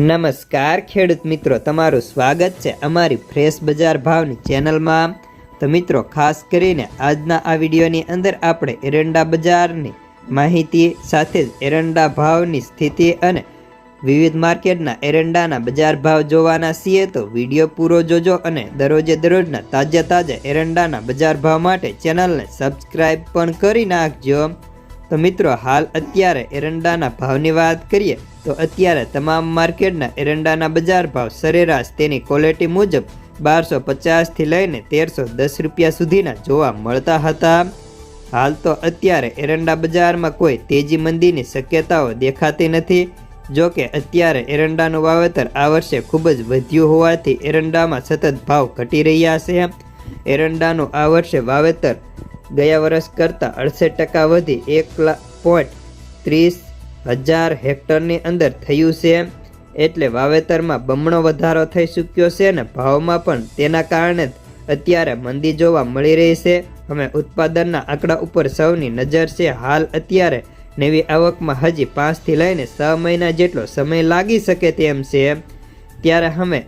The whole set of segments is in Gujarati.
નમસ્કાર, ખેડૂત મિત્રો. તમારું સ્વાગત છે અમારી ફ્રેશ બજાર ભાવની ચેનલમાં. તો મિત્રો, ખાસ કરીને આજના આ વિડીયોની અંદર આપણે એરંડા બજારની માહિતી સાથે જ એરંડા ભાવની સ્થિતિ અને વિવિધ માર્કેટના એરંડાના બજાર ભાવ જોવાના છીએ. તો વીડિયો પૂરો જોજો અને દરરોજે દરરોજના તાજા તાજા એરંડાના બજાર ભાવ માટે ચેનલને સબસ્ક્રાઈબ પણ કરી નાખજો. તો મિત્રો, હાલ અત્યારે એરંડાના ભાવની વાત કરીએ, તો અત્યારે તમામ માર્કેટના એરંડાના બજાર ભાવ સરેરાશ તેની ક્વોલિટી મુજબ બારસો પચાસથી લઈને તેરસો દસ રૂપિયા સુધીના જોવા મળતા હતા. હાલ તો અત્યારે એરંડા બજારમાં કોઈ તેજી મંદીની શક્યતાઓ દેખાતી નથી. જો કે અત્યારે એરંડાનું વાવેતર આ વર્ષે ખૂબ જ વધ્યું હોવાથી એરંડામાં સતત ભાવ ઘટી રહ્યા છે. એરંડાનું આ વર્ષે વાવેતર ગયા વર્ષ કરતાં અડસઠ ટકા વધી એક પોઈન્ટ ત્રીસ હજાર હેક્ટરની અંદર થયું છે. એટલે વાવેતરમાં બમણો વધારો થઈ ચૂક્યો છે અને ભાવમાં પણ તેના કારણે અત્યારે મંદી જોવા મળી રહી છે. અમે ઉત્પાદનના આંકડા ઉપર સૌની નજર છે. હાલ અત્યારે નવી આવકમાં હજી પાંચથી લઈને છ મહિના જેટલો સમય લાગી શકે તેમ છે. ત્યારે અમે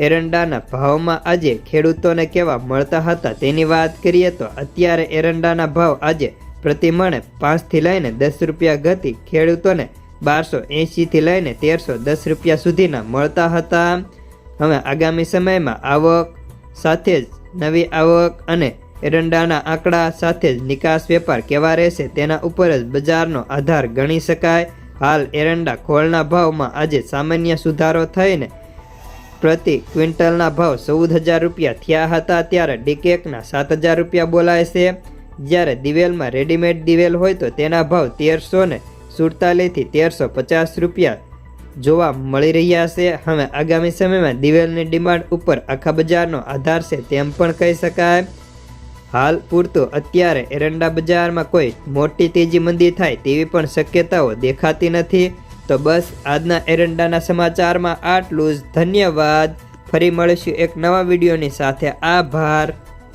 એરંડાના ભાવમાં આજે ખેડૂતોને કેવા મળતા હતા તેની વાત કરીએ તો અત્યારે એરંડાના ભાવ આજે પ્રતિ મણે પાંચથી લઈને દસ રૂપિયા ગતિ ખેડૂતોને બારસો એંશીથી લઈને તેરસો દસ રૂપિયા સુધીના મળતા હતા. હવે આગામી સમયમાં આવક સાથે જ નવી આવક અને એરંડાના આંકડા સાથે જ નિકાસ વેપાર કેવા રહેશે તેના ઉપર જ બજારનો આધાર ગણી શકાય. હાલ એરંડા ખોળના ભાવમાં આજે સામાન્ય સુધારો થઈને પ્રતિ ક્વિન્ટલના ભાવ ચૌદ હજાર રૂપિયા થયા હતા ત્યારે ડીકેકના સાત હજાર રૂપિયા બોલાય છે. જ્યારે દિવેલમાં રેડીમેડ દિવેલ હોય તો તેના ભાવ તેરસો ને સુડતાલીસથી તેરસો પચાસ રૂપિયા જોવા મળી રહ્યા છે. હવે આગામી સમયમાં દિવેલની ડિમાન્ડ ઉપર આખા બજારનો આધાર છે તેમ પણ કહી શકાય. હાલ પૂરતું અત્યારે એરંડા બજારમાં કોઈ મોટી તેજી મંદી થાય તેવી પણ શક્યતાઓ દેખાતી નથી. તો બસ આજના એરંડાના સમાચારમાં આટલું જ. ધન્યવાદ. ફરી મળીશું એક નવા વિડીયોની સાથે. આભાર.